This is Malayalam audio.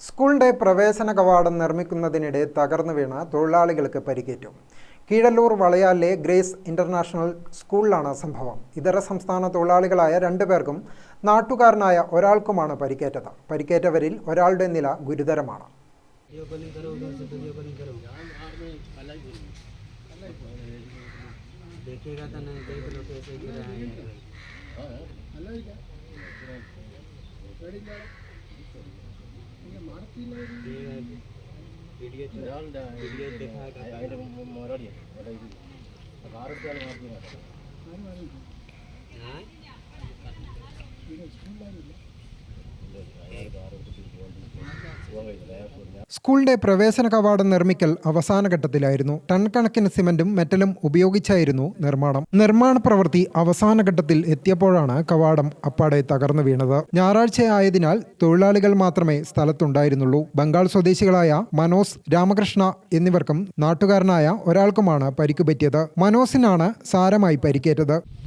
സ്കൂളിന്റെ പ്രവേശന കവാടം നിർമ്മിക്കുന്നതിനിടെ തകർന്നു വീണ തൊഴിലാളികൾക്ക് പരിക്കേറ്റു കീഴല്ലൂർ വളയാലിലെ ഗ്രേസ് ഇന്റർനാഷണൽ സ്കൂളിലാണ് സംഭവം ഇതര സംസ്ഥാന തൊഴിലാളികളായ രണ്ടുപേർക്കും നാട്ടുകാരനായ ഒരാൾക്കുമാണ് പരിക്കേറ്റത് പരിക്കേറ്റവരിൽ ഒരാളുടെ നില ഗുരുതരമാണ് वीडियो कॉलिंग करो उधर से वीडियो कॉलिंग करो देखेगा ಮಾಡ್ತೀನಿ സ്കൂളിന്റെ പ്രവേശന കവാടം നിർമ്മിക്കൽ അവസാന ഘട്ടത്തിലായിരുന്നു. ടൺ കണക്കിന് സിമന്റും മെറ്റലും ഉപയോഗിച്ചായിരുന്നു നിർമ്മാണം. നിർമ്മാണ പ്രവൃത്തി അവസാന ഘട്ടത്തിൽ എത്തിയപ്പോഴാണ് കവാടം അപ്പാടെ തകർന്നു വീണത്. ഞായറാഴ്ചയായതിനാൽ തൊഴിലാളികൾ മാത്രമേ സ്ഥലത്തുണ്ടായിരുന്നുള്ളൂ. ബംഗാൾ സ്വദേശികളായ മനോസ് രാമകൃഷ്ണ എന്നിവർക്കും നാട്ടുകാരനായ ഒരാൾക്കുമാണ് പരിക്കുപറ്റിയത്. മനോസിനാണ് സാരമായി പരിക്കേറ്റത്.